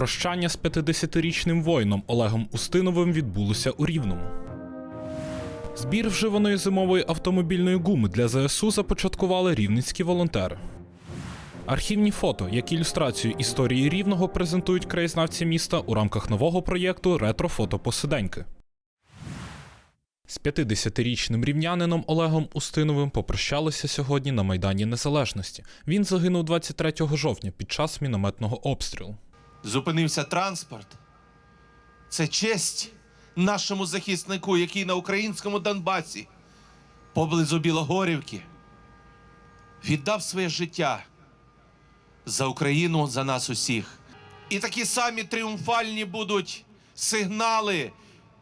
Прощання з 50-річним воїном Олегом Устиновим відбулося у Рівному. Збір вживаної зимової автомобільної гуми для ЗСУ започаткували рівненські волонтери. Архівні фото, як ілюстрацію історії рівного, презентують краєзнавці міста у рамках нового проєкту Ретро-фото посиденьки. З 50-річним рівнянином Олегом Устиновим попрощалися сьогодні на Майдані Незалежності. Він загинув 23 жовтня під час мінометного обстрілу. Зупинився транспорт. Це честь нашому захиснику, який на українському Донбасі, поблизу Білогорівки, віддав своє життя за Україну, за нас усіх. І такі самі тріумфальні будуть сигнали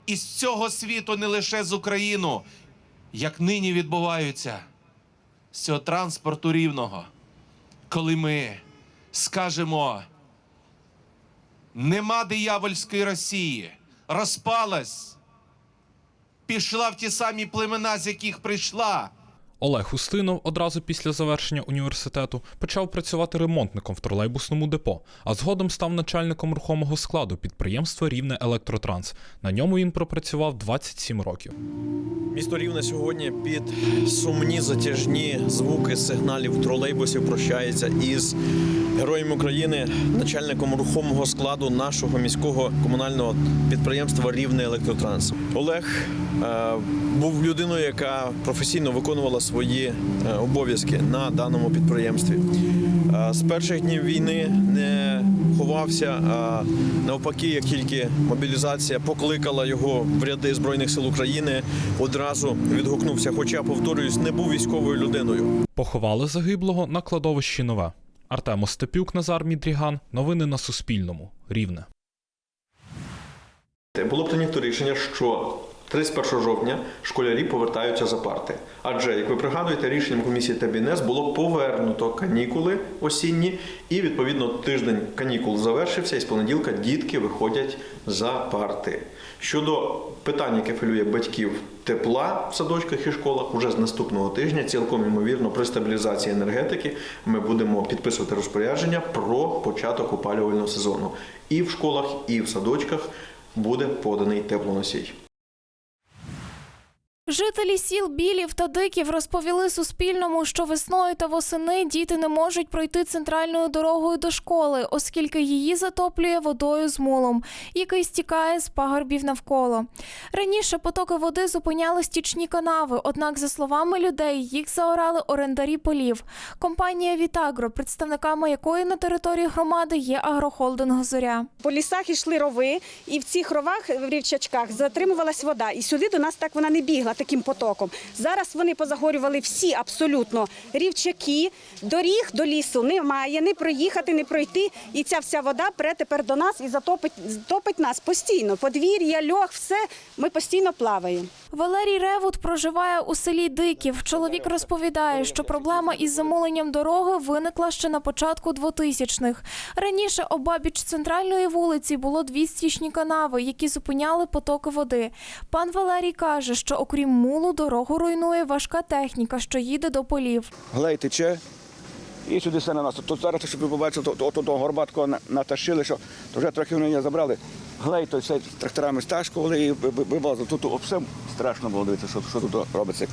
із цього світу, не лише з України, як нині відбуваються з цього транспорту рівного, коли ми скажемо. Нема диявольської Росії. Розпалась. Пішла в ті самі племена, з яких прийшла. Олег Устинов одразу після завершення університету почав працювати ремонтником в тролейбусному депо, а згодом став начальником рухомого складу підприємства Рівне Електротранс. На ньому він пропрацював 27 років. Місто Рівне сьогодні під сумні затяжні звуки сигналів тролейбусів прощається із героєм України, начальником рухомого складу нашого міського комунального підприємства Рівне Електротранс. Олег був людиною, яка професійно виконувала свої е, обов'язки на даному підприємстві. Е, з перших днів війни не ховався, а навпаки, як тільки мобілізація покликала його в ряди Збройних сил України, одразу відгукнувся. Хоча, повторююсь, не був військовою людиною. Поховали загиблого на кладовищі Нове. Артем Остапюк, Назар Мідріган. Новини на Суспільному. Рівне. Було прийнято рішення, що 31 жовтня школярі повертаються за парти. Адже, як ви пригадуєте, рішенням комісії Табінес було повернуто канікули осінні, і відповідно тиждень канікул завершився, і з понеділка дітки виходять за парти. Щодо питання, яке хвилює батьків тепла в садочках і школах, уже з наступного тижня, цілком ймовірно, при стабілізації енергетики ми будемо підписувати розпорядження про початок опалювального сезону. І в школах, і в садочках буде поданий теплоносій. Жителі сіл Білів та Диків розповіли Суспільному, що весною та восени діти не можуть пройти центральною дорогою до школи, оскільки її затоплює водою з мулом, який стікає з пагорбів навколо. Раніше потоки води зупиняли стічні канави, однак, за словами людей, їх заорали орендарі полів. Компанія Вітагро, представниками якої на території громади є агрохолдинг Зоря. По лісах йшли рови, і в цих ровах в рівчачках затримувалась вода. І сюди до нас так вона не бігла таким потоком. Зараз вони позагорювали всі абсолютно рівчаки, доріг до лісу немає, не проїхати, не пройти. І ця вся вода пре тепер до нас і затопить топить нас постійно. Подвір'я, льох, все ми постійно плаваємо. Валерій Ревут проживає у селі Диків. Чоловік розповідає, що проблема із замуленням дороги виникла ще на початку 2000-х. Раніше обабіч центральної вулиці було дві стічні канави, які зупиняли потоки води. Пан Валерій каже, що окрім мулу дорогу руйнує важка техніка, що їде до полів. глей тече. І сюди все на нас. Тут зараз, щоб ви побачили, то, то, то, то горбатку на- натащили, що то вже трохи вони забрали. Глей, то все тракторами сташкували і ви- ви- вивозили. Тут все страшно було дивитися, що, що тут робиться.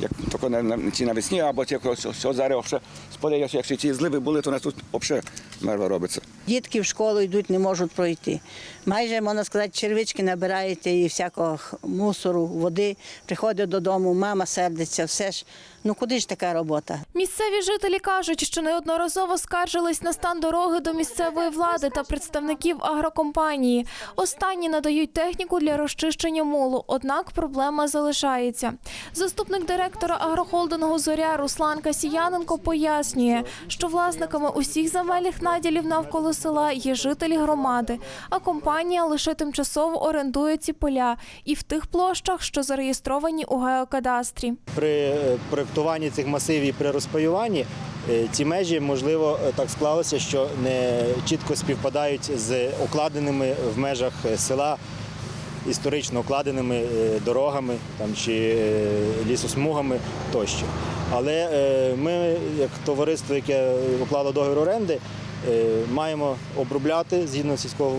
Як тільки на, на, ці навесні, або ті, все зараз все сподає, якщо ці зливи були, то у нас тут взагалі мерво робиться. Дітки в школу йдуть, не можуть пройти. Майже, можна сказати, червички набираєте і всякого мусору, води. Приходять додому, мама сердиться, все ж. Ну куди ж така робота? Місцеві жителі кажуть, що неодноразово скаржились на стан дороги до місцевої влади та представників агрокомпанії. Останні надають техніку для розчищення мулу, однак проблема залишається. Заступник директора агрохолдингу Зоря Руслан Касіяненко пояснює, що власниками усіх земельних наділів навколо села є жителі громади, а компанія лише тимчасово орендує ці поля і в тих площах, що зареєстровані у геокадастрі. При проєктуванні цих масивів і при розпаюванні ці межі, можливо, е, так склалося, що не чітко співпадають з окладеними в межах е, села історично окладеними е, дорогами там, чи е, лісосмугами тощо. Але е, ми, як товариство, яке уклало договір оренди, е, маємо обробляти згідно сільського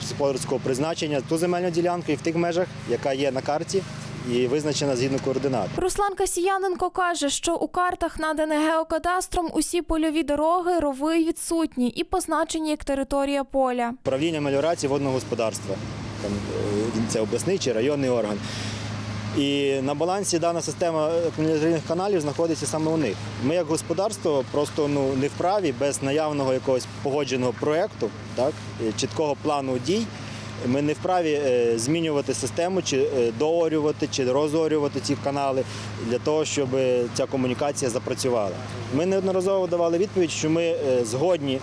господарського призначення ту земельну ділянку і в тих межах, яка є на карті і визначена згідно координат. Руслан Касіяненко каже, що у картах, наданих геокадастром, усі польові дороги, рови відсутні і позначені як територія поля. Управління меліорації водного господарства. Там, е, це обласний чи районний орган. І на балансі дана система каналізаційних каналів знаходиться саме у них. Ми, як господарство, просто ну не вправі без наявного якогось погодженого проєкту, так чіткого плану дій. Ми не вправі е, змінювати систему, чи е, доорювати, чи розорювати ці канали для того, щоб е, ця комунікація запрацювала. Ми неодноразово давали відповідь, що ми згодні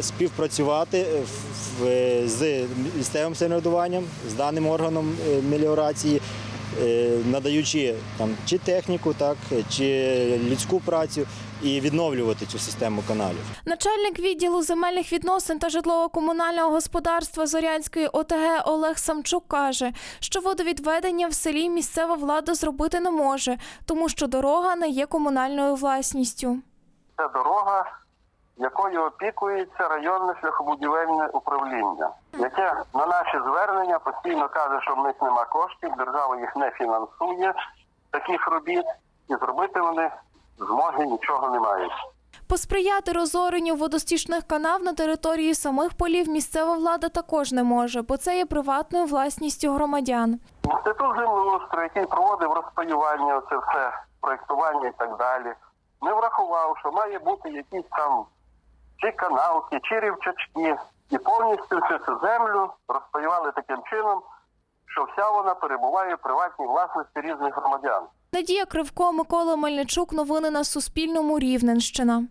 співпрацювати з місцевим самоврядуванням, з даним органом меліорації, надаючи там чи техніку, так чи людську працю і відновлювати цю систему каналів. Начальник відділу земельних відносин та житлово-комунального господарства Зорянської ОТГ Олег Самчук каже, що водовідведення в селі місцева влада зробити не може, тому що дорога не є комунальною власністю. Це дорога, якою опікується районне шляхобудівельне управління, яке на наші звернення постійно каже, що в них нема коштів, держава їх не фінансує таких робіт, і зробити вони змоги нічого не мають. Посприяти розоренню водостічних канав на території самих полів місцева влада також не може, бо це є приватною власністю громадян. Інститут землеустрою, який проводив розпаювання, це все проєктування і так далі, не врахував, що має бути якісь там чи каналки, чи рівчачки, і повністю всю цю землю розпаювали таким чином, що вся вона перебуває в приватній власності різних громадян. Надія Кривко, Микола Мельничук. Новини на Суспільному. Рівненщина.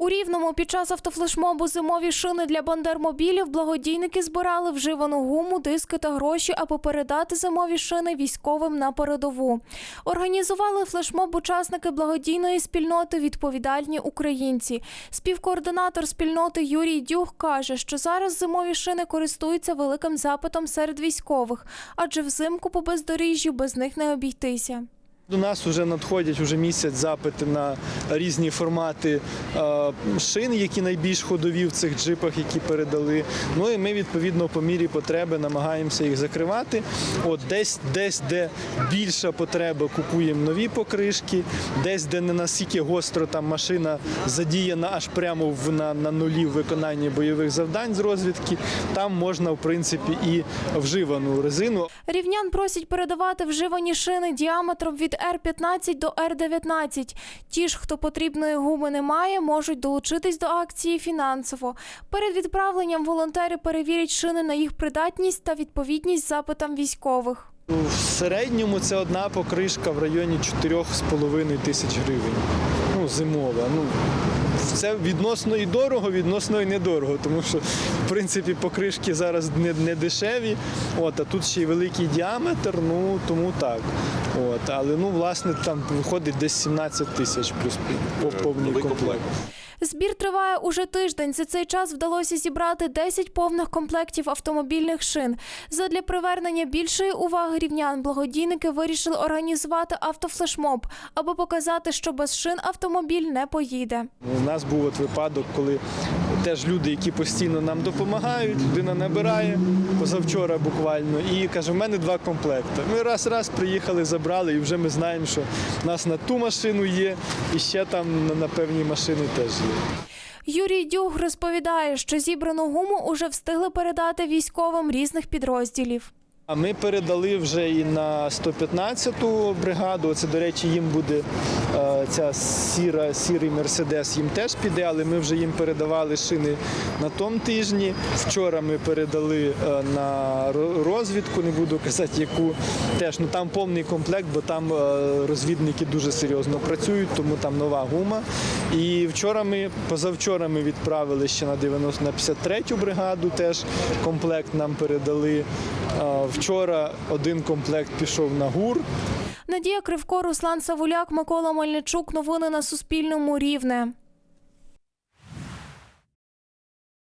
У Рівному під час автофлешмобу зимові шини для бандермобілів благодійники збирали вживану гуму, диски та гроші, аби передати зимові шини військовим на передову. Організували флешмоб учасники благодійної спільноти Відповідальні українці. Співкоординатор спільноти Юрій Дюх каже, що зараз зимові шини користуються великим запитом серед військових, адже взимку по бездоріжжю без них не обійтися. До нас вже надходять уже місяць запити на різні формати е, шин, які найбільш ходові в цих джипах, які передали. Ну і ми відповідно по мірі потреби намагаємося їх закривати. От десь, десь де більша потреба, купуємо нові покришки, десь де не настільки гостро там машина задіяна аж прямо в на, на нулі в виконанні бойових завдань з розвідки. Там можна в принципі і вживану резину. Рівнян просять передавати вживані шини діаметром від R15 до R19. Ті ж, хто потрібної гуми не має, можуть долучитись до акції фінансово. Перед відправленням волонтери перевірять шини на їх придатність та відповідність запитам військових. В середньому це одна покришка в районі 4,5 тисяч гривень. Ну, зимова. Ну, це відносно і дорого, відносно і недорого, тому що в принципі покришки зараз не, не дешеві. От, а тут ще й великий діаметр, ну тому так. От, але ну, власне, там виходить десь 17 тисяч плюс по повній комплект. Збір триває уже тиждень. За цей час вдалося зібрати 10 повних комплектів автомобільних шин. Задля привернення більшої уваги рівнян благодійники вирішили організувати автофлешмоб, аби показати, що без шин автомобіль не поїде. У нас був от випадок, коли теж люди, які постійно нам допомагають, людина набирає позавчора буквально і каже: в мене два комплекти. Ми раз раз приїхали, забрали, і вже ми знаємо, що в нас на ту машину є, і ще там на певні машини теж є. Юрій Дюг розповідає, що зібрану гуму уже встигли передати військовим різних підрозділів. Ми передали вже і на 115-ту бригаду. Це, до речі, їм буде е, ця сіра, сірий мерседес, їм теж піде, але ми вже їм передавали шини на тому тижні. Вчора ми передали е, на розвідку, не буду казати, яку теж ну там повний комплект, бо там е, розвідники дуже серйозно працюють, тому там нова гума. І вчора ми, позавчора ми відправили ще на 90 на 53-ю бригаду. Теж комплект нам передали. Вчора один комплект пішов на гур. Надія Кривко, Руслан Савуляк, Микола Мельничук. Новини на Суспільному. Рівне.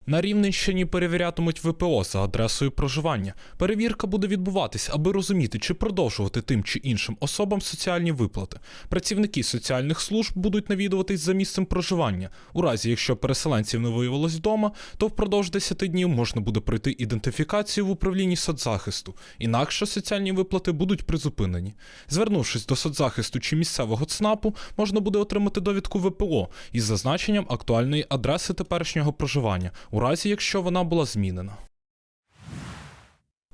На Рівненщині перевірятимуть ВПО за адресою проживання. Перевірка буде відбуватись, аби розуміти, чи продовжувати тим чи іншим особам соціальні виплати. Працівники соціальних служб будуть навідуватись за місцем проживання. У разі, якщо переселенців не виявилось вдома, то впродовж 10 днів можна буде пройти ідентифікацію в управлінні соцзахисту. Інакше соціальні виплати будуть призупинені. Звернувшись до соцзахисту чи місцевого ЦНАПу, можна буде отримати довідку ВПО із зазначенням актуальної адреси теперішнього проживання, у разі якщо вона була змінена.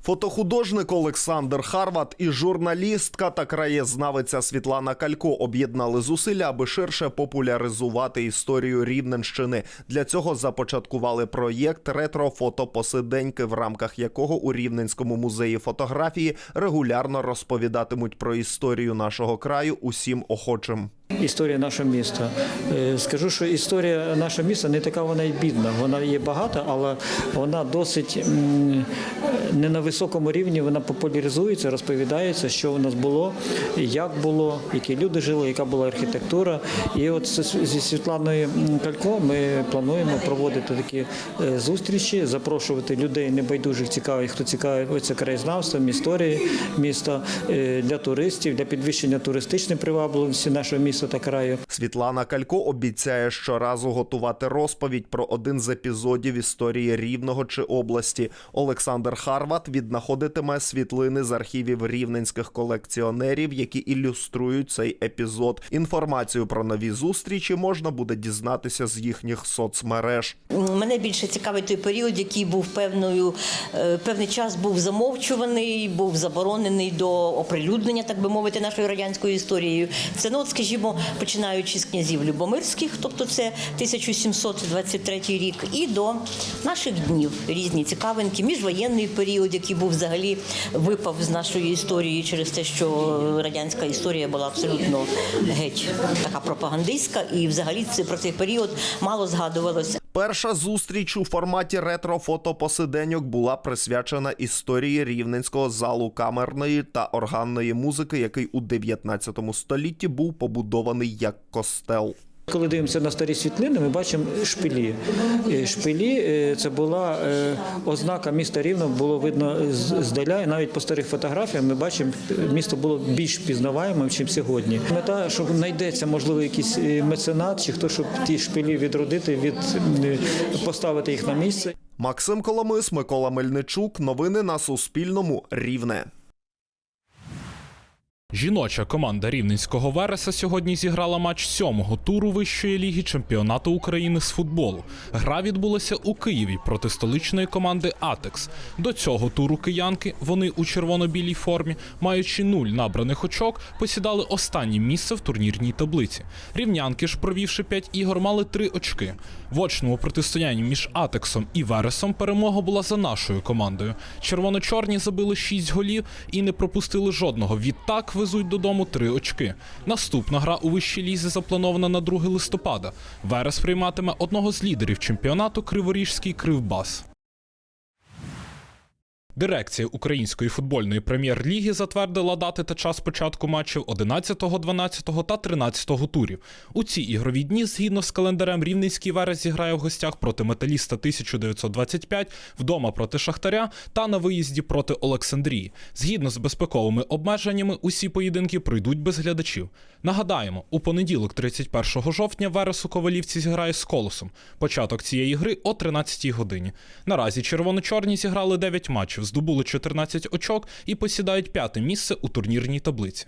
Фотохудожник Олександр Харват і журналістка та краєзнавиця Світлана Калько об'єднали зусилля, аби ширше популяризувати історію Рівненщини. Для цього започаткували проєкт ретро-фото-посиденьки, в рамках якого у Рівненському музеї фотографії регулярно розповідатимуть про історію нашого краю усім охочим. Історія нашого міста. Е, Скажу, що історія нашого міста не така вона й бідна. Вона є багата, але вона досить не на високому рівні. Вона популяризується, розповідається, що у нас було, як було, які люди жили, яка була архітектура. І от зі Світланою Калько ми плануємо проводити такі е, зустрічі, запрошувати людей небайдужих, цікавих, хто цікавиться краєзнавством, історією міста е, для туристів, для підвищення туристичної привабливості нашого міста та краю. Світлана Калько обіцяє щоразу готувати розповідь про один з епізодів історії Рівного чи області. Олександр Харват віднаходитиме світлини з архівів рівненських колекціонерів, які ілюструють цей епізод. Інформацію про нові зустрічі можна буде дізнатися з їхніх соцмереж. Мене більше цікавить той період, який був певною е, певний час був замовчуваний, був заборонений до оприлюднення, так би мовити, нашою радянською історією. Це ну, от, скажімо, починаючи з князів Любомирських, тобто це 1723 рік, і до наших днів різні цікавинки, міжвоєнний період, який був взагалі випав з нашої історії через те, що радянська історія була абсолютно геть така пропагандистська, і взагалі це про цей період мало згадувалося. Перша зустріч у форматі ретро-фото-посиденьок була присвячена історії рівненського залу камерної та органної музики, який у 19 столітті був побудований як костел. Коли дивимося на старі світлини, ми бачимо шпилі. Е, Шпилі е, це була е, ознака міста Рівно, було видно здаля, і навіть по старих фотографіях ми бачимо, місто було більш пізнаваємим, ніж сьогодні. Мета, щоб знайдеться, можливо, якийсь меценат чи хто, щоб ті шпилі відродити, від поставити їх на місце. Максим Коломис, Микола Мельничук. Новини на Суспільному. Рівне. Жіноча команда рівненського Вереса сьогодні зіграла матч сьомого туру вищої ліги чемпіонату України з футболу. Гра відбулася у Києві проти столичної команди Атекс. До цього туру киянки вони у червоно-білій формі, маючи нуль набраних очок, посідали останнє місце в турнірній таблиці. Рівнянки ж, провівши 5 ігор, мали 3 очки. В очному протистоянні між Атексом і Вересом перемога була за нашою командою. Червоно-чорні забили 6 голів і не пропустили жодного. Відтак везуть додому три очки. Наступна гра у вищій лізі запланована на 2 листопада. Верес прийматиме одного з лідерів чемпіонату Криворіжський Кривбас. Дирекція Української футбольної прем'єр-ліги затвердила дати та час початку матчів 11, 12 та 13 турів. У ці ігрові дні, згідно з календарем, Рівненський Верес зіграє в гостях проти Металіста 1925, вдома проти Шахтаря та на виїзді проти Олександрії. Згідно з безпековими обмеженнями, усі поєдинки пройдуть без глядачів. Нагадаємо, у понеділок, 31 жовтня, Верес у Ковалівці зіграє з Колосом. Початок цієї гри о 13 годині. Наразі червоно-чорні зіграли 9 матчів, здобули 14 очок і посідають п'яте місце у турнірній таблиці.